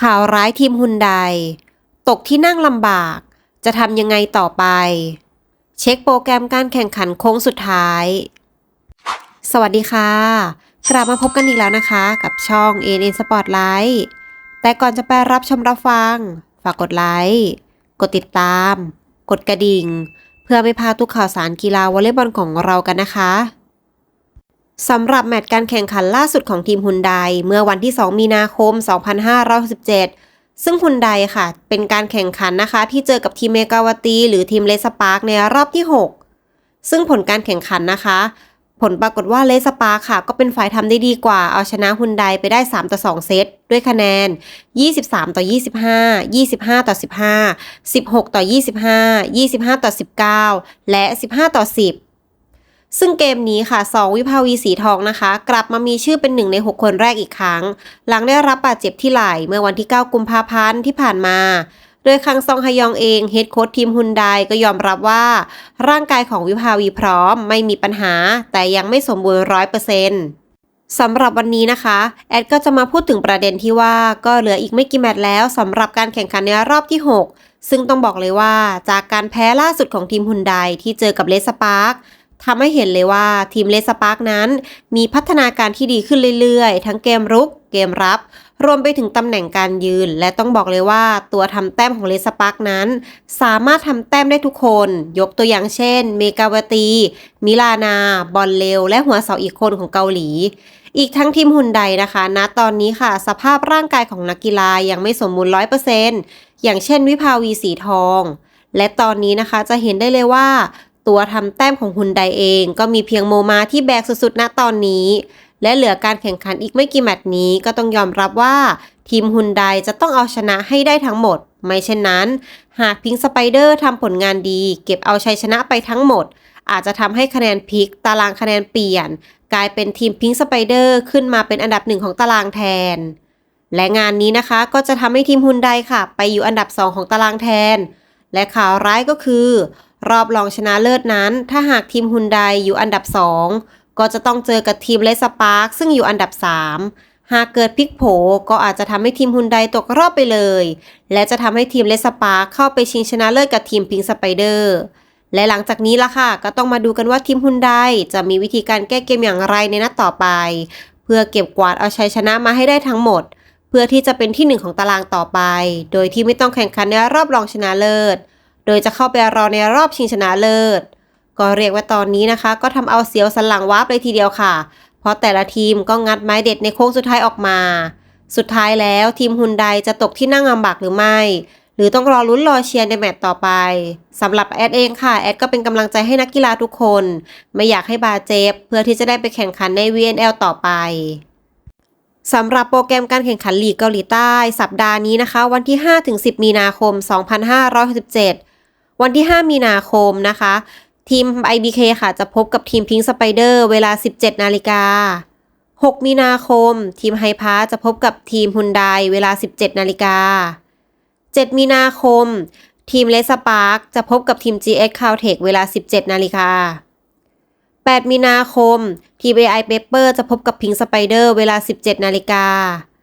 ข่าวร้ายทีมฮุนไดตกที่นั่งลำบาก จะทำยังไงต่อไป เช็คโปรแกรมการแข่งขันโค้งสุดท้าย สวัสดีค่ะ กลับมาพบกันอีกแล้วนะคะ กับช่อง AN Spotlight แต่ก่อนจะไปรับชมรับฟัง ฝากกดไลค์กดติดตาม กดกระดิ่ง เพื่อไม่พลาดทุกข่าวสารกีฬาวอลเลย์บอลของเรากันนะคะ สำหรับแมตช์การแข่งขันล่าสุดของทีมฮุนไดเมื่อวันที่ 2 มีนาคม 2567 ซึ่งฮุนไดค่ะ เป็นการแข่งขันนะคะ ที่เจอกับทีมเมกาวตี หรือทีมเลสปาร์กในรอบที่ 6 ซึ่งผลการแข่งขันนะคะ ผลปรากฏว่าเลสปาร์คค่ะ ก็เป็นฝ่ายทำได้ดีกว่า เอาชนะฮุนไดไปได้ 3 ต่อ 2 เซต ด้วยคะแนน 23 ต่อ 25 25 ต่อ 15 16 ต่อ 25 25 ต่อ 19 และ 15 ต่อ 10 ซึ่งเกมนี้ค่ะ2วิภาวีสีทองนะคะ กลับมามีชื่อเป็นหนึ่งใน 6 คนแรกอีกครั้ง หลังได้รับบาดเจ็บที่ไหล่เมื่อวันที่ 9 กุมภาพันธ์ที่ผ่านมา โดยคังซองฮยองเองเฮดโค้ชทีมฮุนไดก็ยอมรับว่า ร่างกายของวิภาวีพร้อม ไม่มีปัญหา แต่ยังไม่สมบูรณ์ร้อยเปอร์เซ็นต์สำหรับวันนี้นะคะ แอดก็จะมาพูดถึงประเด็นที่ว่าก็เหลืออีกไม่กี่แมตช์แล้วสำหรับการแข่งขันในรอบที่ 6 ซึ่งต้องบอกเลยว่าจากการแพ้ล่าสุดของทีมฮุนไดที่เจอกับเลสปาร์ค ทำให้เห็นเลยว่าทีมเลสปาร์กนั้น มีพัฒนาการที่ดีขึ้นเรื่อยๆ ทั้งเกมรุก เกมรับ รวมไปถึงตำแหน่งการยืน และต้องบอกเลยว่าตัวทำแต้มของเลสปาร์กนั้น สามารถทำแต้มได้ทุกคน ยกตัวอย่างเช่น เมกาวตี มิลานา บอลเลว และหัวเสาอีกคนของเกาหลีอีกทั้งทีมฮุนไดนะคะณตอนนี้ค่ะ สภาพร่างกายของนักกีฬายังไม่สมบูรณ์ร้อยเปอร์เซ็นต์อย่างเช่นวิภาวีสีทอง และตอนนี้นะคะจะเห็นได้เลยว่า ตัวทำแต้มของฮุนไดเอง ก็มีเพียงโมมาที่แบกสุดๆณตอนนี้ และเหลือการแข่งขันอีกไม่กี่แมตช์นี้ก็ต้องยอมรับว่า ทีมฮุนไดจะต้องเอาชนะให้ได้ทั้งหมด ไม่เช่นนั้น หากพิงค์สไปเดอร์ทำผลงานดี เก็บเอาชัยชนะไปทั้งหมด อาจจะทำให้คะแนนพลิก ตารางคะแนนเปลี่ยน กลายเป็นทีมพิงค์สไปเดอร์ขึ้นมาเป็นอันดับหนึ่งของตารางแทน และงานนี้นะคะก็จะทำให้ทีมฮุนไดค่ะ ไปอยู่อันดับ 2 ของตารางแทน และข่าวร้ายก็คือ รอบรองชนะเลิศนั้น ถ้าหากทีมฮุนไดอยู่อันดับ 2 ก็จะต้องเจอกับทีมเลสปาร์กซึ่งอยู่อันดับ 3 หากเกิดพลิกโผก็อาจจะทำให้ทีมฮุนไดตกรอบไปเลย และจะทำให้ทีมเลสปาร์กเข้าไปชิงชนะเลิศกับทีมพิงสไปเดอร์และหลังจากนี้ละค่ะ ก็ต้องมาดูกันว่าทีมฮุนไดจะมีวิธีการแก้เกมอย่างไรในนัดต่อไป เพื่อเก็บกวาดเอาชัยชนะมาให้ได้ทั้งหมด เพื่อที่จะเป็นที่หนึ่งของตารางต่อไป โดยที่ไม่ต้องแข่งขันในรอบรองชนะเลิศ โดยจะเข้าไปรอในรอบชิงชนะเลิศ ก็เรียกว่าตอนนี้นะคะ ก็ทำเอาเสียวสันหลังวับเลยทีเดียวค่ะ เพราะแต่ละทีมก็งัดไม้เด็ดในโค้งสุดท้ายออกมา สุดท้ายแล้วทีมฮุนไดจะตกที่นั่งลำบากหรือไม่ หรือต้องรอลุ้นรอเชียร์ในแมตต์ต่อไปสำหรับแอดเองค่ะ แอดก็เป็นกำลังใจให้นักกีฬาทุกคน ไม่อยากให้บาดเจ็บเพื่อที่จะได้ไปแข่งขันใน VNL ต่อไปสำหรับโปรแกรมการแข่งขันลีกเกาหลีใต้ สัปดาห์นี้นะคะ วันที่ 5-10 มีนาคม 2567 วันที่ 5 มีนาคมนะคะ ทีม IBK ค่ะจะพบกับทีมพิงสไปเดอร์เวลา 17 นาฬิกา 6 มีนาคม ทีมไฮพาจะพบกับทีมฮุนไดเวลา 17 นาฬิกา 7 มีนาคม ทีมเลสปาร์กจะพบกับทีม GX Caltech เวลา 17 นาฬิกา 8 มีนาคม ทีม AI Paper จะพบกับพิงสไปเดอร์เวลา 17 นาฬิกา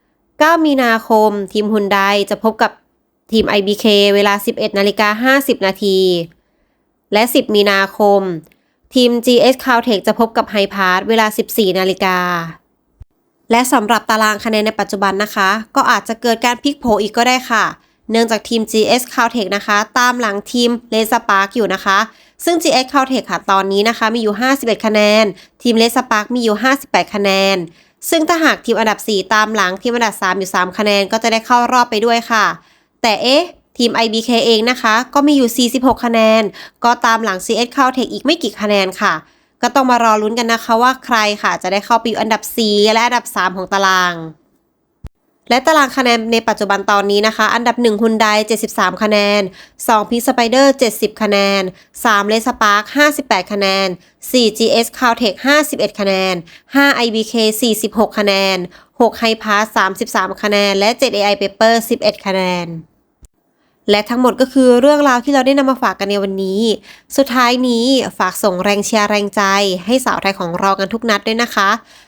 9 มีนาคม ทีมฮุนไดจะพบกับ ทีม IBK เวลา 11นาฬิกา50 นาที และ 10 มีนาคม ทีม GS Caltech จะพบกับไฮพาร์เวลา 14นาฬิกา และสำหรับตารางคะแนนในปัจจุบันนะคะ ก็อาจจะเกิดการพลิกโผอีกก็ได้ค่ะ เนื่องจากทีม GS Caltech นะคะ ตามหลังทีม l a s e r Park อยู่นะคะ ซึ่ง GS Caltech ค่ะ ตอนนี้นะคะ มีอยู่ 51 คะแนน ทีม l a s e r Park มีอยู่ 58 คะแนน ซึ่งถ้าหากทีมอันดับ 4 ตามหลังทีมอันดับ 3 อยู่ 3 คะแนนก็จะได้เข้ารอบไปด้วยค่ะ แต่เอ๊ะ ทีม IBK เองนะคะ ก็มีอยู่ 46 คะแนน ก็ตามหลัง CS Caltech อีกไม่กี่คะแนนค่ะ ก็ต้องมารอลุ้นกันนะคะว่าใครค่ะจะได้เข้าไปอยู่อันดับ 4 และอันดับ 3 ของตาราง และตารางคะแนนในปัจจุบันตอนนี้นะคะ อันดับ1ฮุนได73 คะแนน2พิงสไปเดอร์70 คะแนน3เลสปาร์ค58 คะแนน 4 GS Caltech 51 คะแนน 5 IBK 46 คะแนน 6 h i p a s 33 คะแนน และ 7 AI Paper 11 คะแนน และทั้งหมดก็คือเรื่องราวที่เราได้นำมาฝากกันในวันนี้ สุดท้ายนี้ฝากส่งแรงเชียร์แรงใจ ให้สาวไทยของเรากันทุกนัดด้วยนะคะ